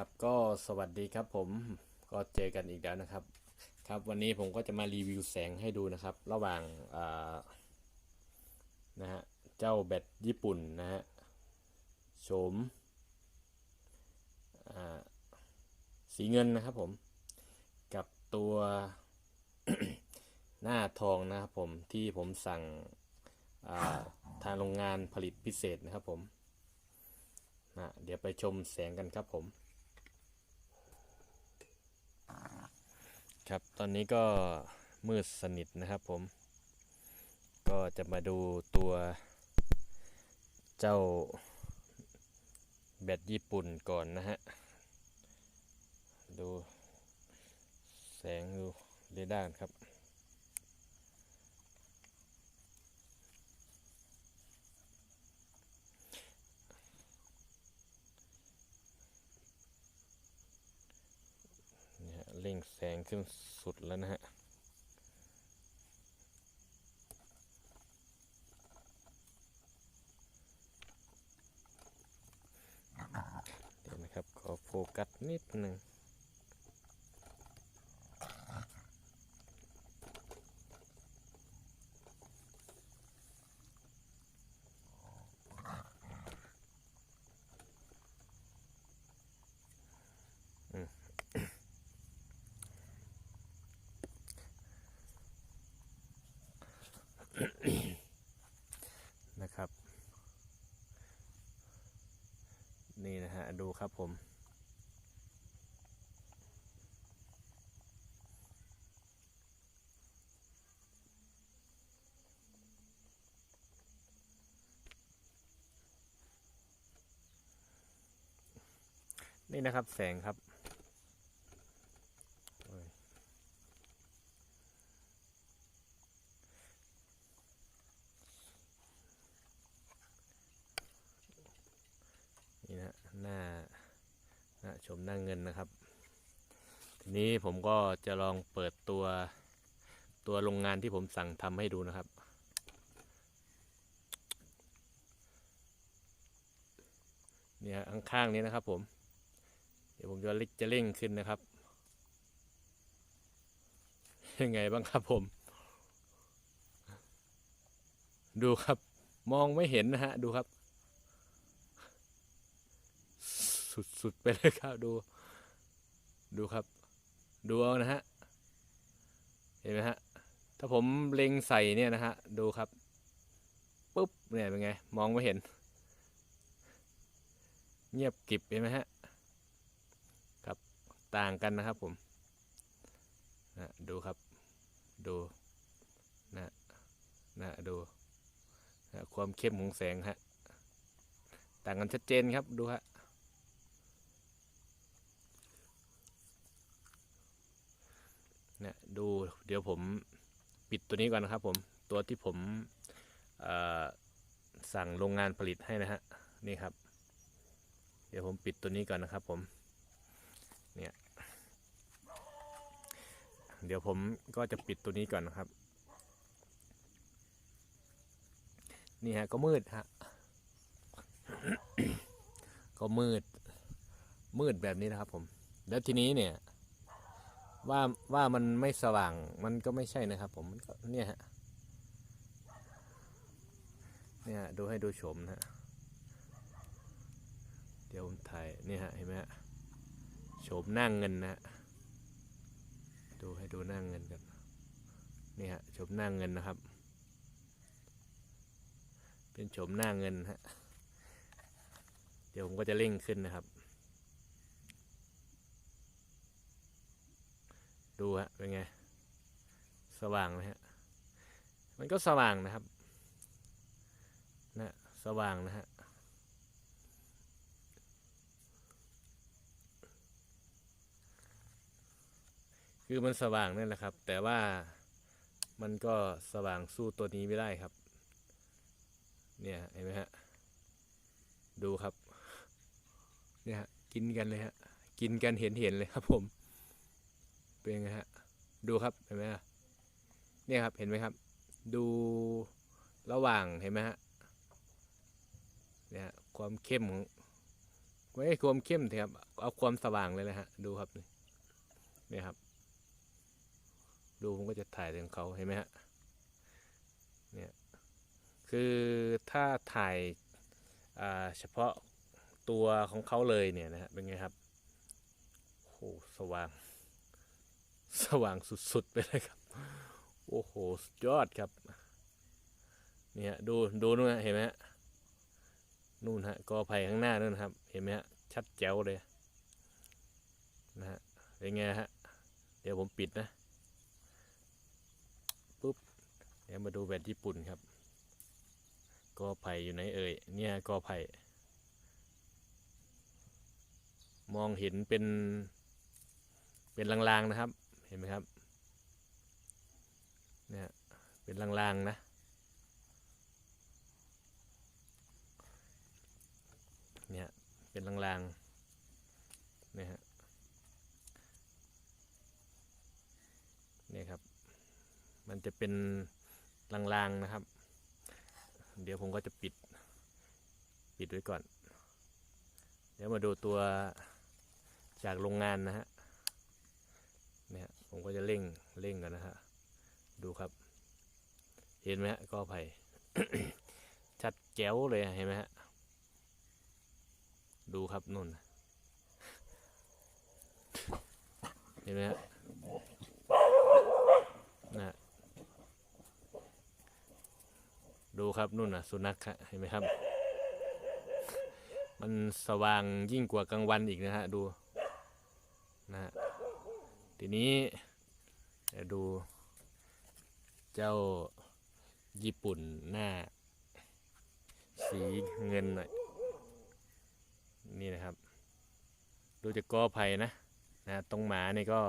ครับก็สวัสดีครับผมก็เจอกันอีกแล้วนะครับ ครับวันนี้ผมก็จะมารีวิวแสงให้ดูนะครับ ระหว่างานะฮะเจ้าแบตญี่ปุ่นนะฮะโฉมสีเงินนะครับผมกับตัวหน้าทองนะครับผมที่ผมสั่งาทางโรงงานผลิตพิเศษนะครับผมนะเดี๋ยวไปชมแสงกันครับผม ครับ ตอนนี้ก็มืดสนิทนะครับผม ก็จะมาดูตัวเจ้าแบตญี่ปุ่นก่อนนะฮะ ดูแสงดูเรดาร์ครับ เร่งแสงขึ้นสุดแล้วนะฮะ เดี๋ยวนะครับ ขอโฟกัสนิดหนึ่ง นะครับ นี่นะฮะ ดูครับผม นี่นะครับแสงครับโอ้ยนี่นะหน้าหน้า ชมหน้าเงินนะครับ ทีนี้ผมก็จะลองเปิดตัวตัวโรงงานที่ผมสั่งทำให้ดูนะครับ เนี่ยข้างๆนี้นะครับผม เดี๋ยวผมจะจะเร่งขึ้นนะครับ ยังไงบ้างครับผม ดูครับมองไม่เห็นนะฮะ ดูครับ สุดๆไปเลยครับดู ดูครับ ดูเอานะฮะ เห็นไหมฮะ ถ้าผมเล็งใส่เนี่ยนะฮะ ดูครับปุ๊บเนี่ยเป็นไง มองไม่เห็น เงียบกิบเห็นไหมฮะ ครับต่างกันนะครับผมนะดูครับ ดูนะนะดูนะความเข้มของแสงฮะต่างกันชัดเจนครับดูฮะ เนี่ย ดู เดี๋ยวผมปิดตัวนี้ก่อนนะครับผม ตัวที่ผมสั่งโรงงานผลิตให้นะฮะ นี่ครับ เดี๋ยวผมปิดตัวนี้ก่อนนะครับผม เนี่ย เดี๋ยวผมก็จะปิดตัวนี้ก่อนนะครับ นี่ฮะก็มืดฮะ ก็มืด มืดแบบนี้นะครับผม แล้วทีนี้เนี่ย ว่าว่ามันไม่สว่างมันก็ไม่ใช่นะครับ ผมมันก็เนี่ยฮะเนี่ยดูให้ดูโฉมนะฮะเดี๋ยวผมถ่ายเนี่ยฮะเห็นไหมฮะโฉมหน้างเงินนะฮะดูให้ดูหน้างเงินกันนี่ฮะโฉมหน้างเงินนะครับ เป็นโฉมหน้าเงินฮะเดี๋ยวผมก็จะเร่งขึ้นนะครับ ดูฮะเป็นไง สว่างไหมฮะ มันก็สว่างนะครับนะสว่างนะฮะคือมันสว่างนั่นแหละครับ แต่ว่ามันก็สว่างสู้ตัวนี้ไม่ได้ครับ เนี่ยเห็นไหมฮะ ดูครับ เนี่ยฮะกินกันเลยฮะ กินกันเห็นเห็นเลยครับผม เป็นไงฮะ ดูครับเห็นไหมฮะเนี่ยครับเห็นไหมครับ ดูระหว่างเห็นไหมฮะเนี่ยฮะความเข้มของไว้ให้ความเข้มเถอะครับ เอาความสว่างเลยนะฮะ ดูครับนี่นี่ครับ ดูผมก็จะถ่ายถึงเขาเห็นไหมฮะ เนี่ย คือถ้าถ่ายอ่าเฉพาะตัวของเขาเลยเนี่ยนะฮะ เป็นไงครับโอ้โหสว่าง สว่างสุดๆไปเลยครับ โอ้โหสุดยอดครับ เนี่ยดูดูนู่นฮะเห็นไหมฮะนู่นฮะกอไผ่ข้างหน้านู่นครับ เห็นไหมฮะชัดแจ๋วเลยนะฮะเป็นไงฮะเดี๋ยวผมปิดนะปุ๊บเดี๋ยวมาดูแบบญี่ปุ่นครับกอไผ่อยู่ไหนเอ่ยเนี่ยกอไผ่มองเห็นเป็นเป็นลางๆนะครับ ห็นไหมครับเนี่ยเป็นลางๆนะ เนี่ยเป็นลางๆเนี่ยฮะเนี่ยครับ มันจะเป็นลางๆนะครับ เดี๋ยวผมก็จะปิด ปิดไว้ก่อน เดี๋ยวมาดูตัวจากโรงงานนะฮะเนี่ย ผมก็จะเร่งเร่งกันนะฮะ ดูครับ เห็นไหมฮะกอไผ่ชัดแจ๋วเลยเห็นไหมฮะ ดูครับนุ่น เห็นไหมฮะนะดูครับนุ่นนะสุนัขครับเห็นไหมครับ มันสว่างยิ่งกว่ากลางวันอีกนะฮะ ดูนะฮะ ทีนี้เดี๋ยวดูเจ้าญี่ปุ่นหน้า สีเงินหน่อยนี่นะครับ ดูจากกอไผ่นะนะตรงหมาเนี่ยก็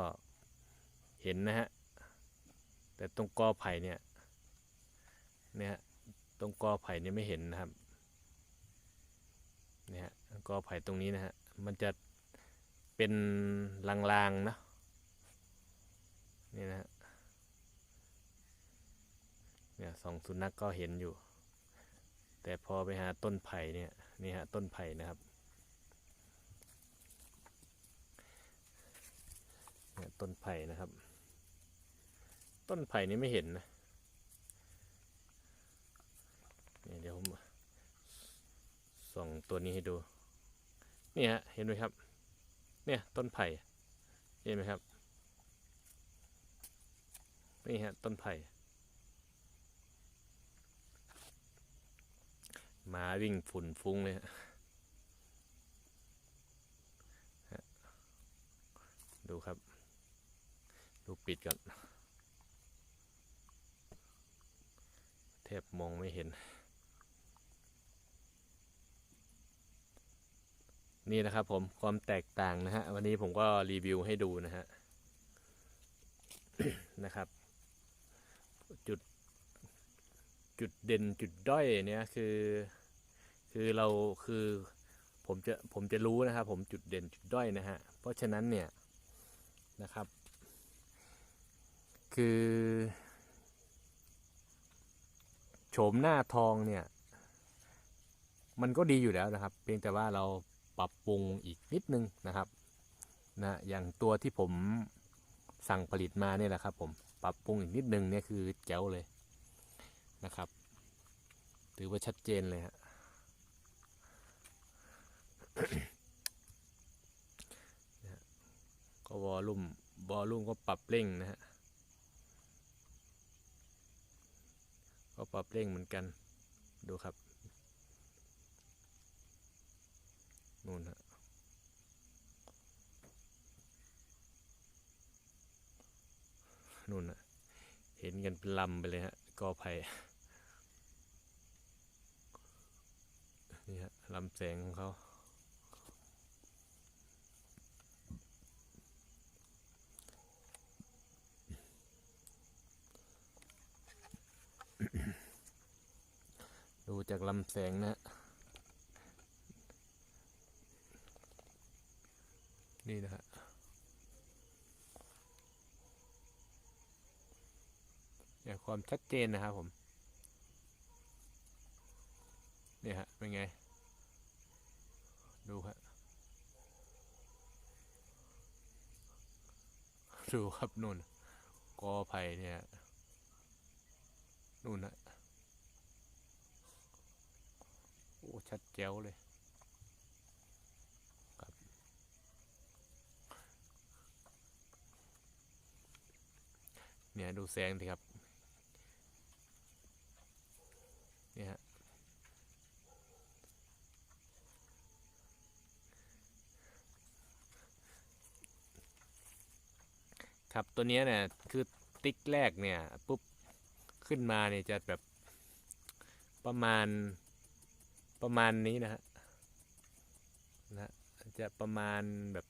เห็นนะฮะแต่ตรงกอไผ่เนี่ยเนี่ยตรงกอไผ่เนี่ยไม่เห็นนะครับเนี่ยกอไผ่ตรงนี้นะฮะมันจะเป็นลางๆนะ นี่นะฮะเนี่ยสองสุนัขกก็เห็นอยู่ แต่พอไปหาต้นไผ่เนี่ยนี่ฮะต้นไผ่นะครับเนี่ยต้นไผ่นะครับ ต้นไผ่นี้ไม่เห็นนะเนี่ยเดี๋ยวผมส่องตัวนี้ให้ดูนี่ฮะเห็นไหมครับ เนี่ยต้นไผ่เห็นไหมครับ นี่ฮะต้นไผ่หมาวิ่งฝุ่นฟุ้งเลยฮะดูครับ ดูปิดก่อนแทบมองไม่เห็น นี่นะครับผมความแตกต่างนะฮะ วันนี้ผมก็รีวิวให้ดูนะฮะ นะครับ จุดจุดเด่นจุดด้อยเนี่ยคือ คือเราคือผมจะผมจะรู้นะครับผมจุดเด่นจุดด้อยนะฮะเพราะฉะนั้นเนี่ยนะครับ คือโฉมหน้าทองเนี่ย มันก็ดีอยู่แล้วนะครับ เพียงแต่ว่าเราปรับปรุงอีกนิดนึงนะครับนะอย่างตัวที่ผมสั่งผลิตมาเนี่ยแหละครับผม ปรับปรุงอีกนิดนึงเนี่ยคือแจ๋วเลยนะครับ ถือว่าชัดเจนเลยฮะก็วอลุ่มวอลลุ่มก็ปรับเร่งนะฮะก็ปรับเร่งเหมือนกันดูครับนู่นฮะ นู่นฮะเห็นกันเป็นลำไปเลยฮะกอไผ่นี่ฮะลำแสงของเขาดูจากลำแสงนะ นี่นะฮะ เนี่ยความชัดเจนนะครับผมเนี่ยฮะเป็นไง ดูฮะดูครับนู่นกอไผ่เนี่ยนู่นนะโอ้ชัดเจ๋วเลยเนี่ยดูแสงสิครับ ตัวนี้เนี่ยคือติ๊กแรกเนี่ยปุ๊บขึ้นมาเนี่ยจะแบบประมาณประมาณนี้นะฮะนะฮะจะประมาณแบบ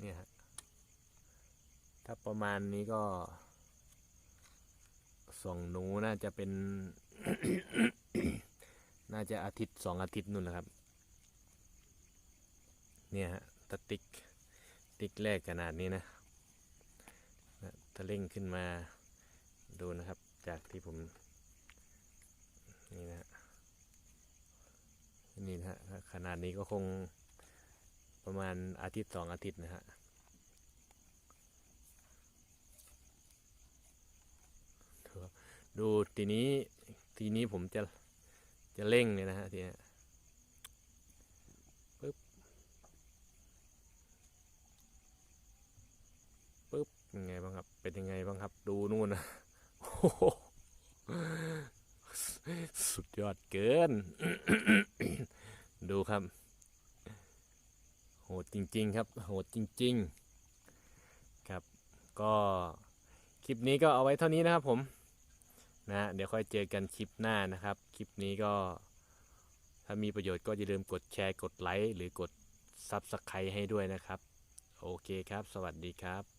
เนี่ยฮะถ้าประมาณนี้ก็ส่องหนูน่าจะเป็น น่าจะอาทิตย์สองอาทิตย์นู่นแหละครับ เนี่ยฮะตะติ๊กติ๊กแรกขนาดนี้นะนะถ้าเร่งขึ้นมาดูนะครับ จากที่ผม นี่นะฮะนี่นะฮะขนาดนี้ก็คงประมาณอาทิตย์สองอาทิตย์นะฮะดูทีนี้ทีนี้ผมจะจะเร่งเลยนะฮะทีนี้ย เป็นไงบ้างครับ เป็นยังไงบ้างครับ ดูนู่นนะโอ้โหสุดยอดเกิน ดูครับ โหดจริง ๆ ครับ โหดจริง ๆ ครับ ก็คลิปนี้ก็เอาไว้เท่านี้นะครับผม นะ เดี๋ยวค่อยเจอกันคลิปหน้านะครับ คลิปนี้ก็ ถ้ามีประโยชน์ก็อย่าลืมกดแชร์ กดไลค์ หรือกด Subscribe ให้ด้วยนะครับ โอเคครับ สวัสดีครับ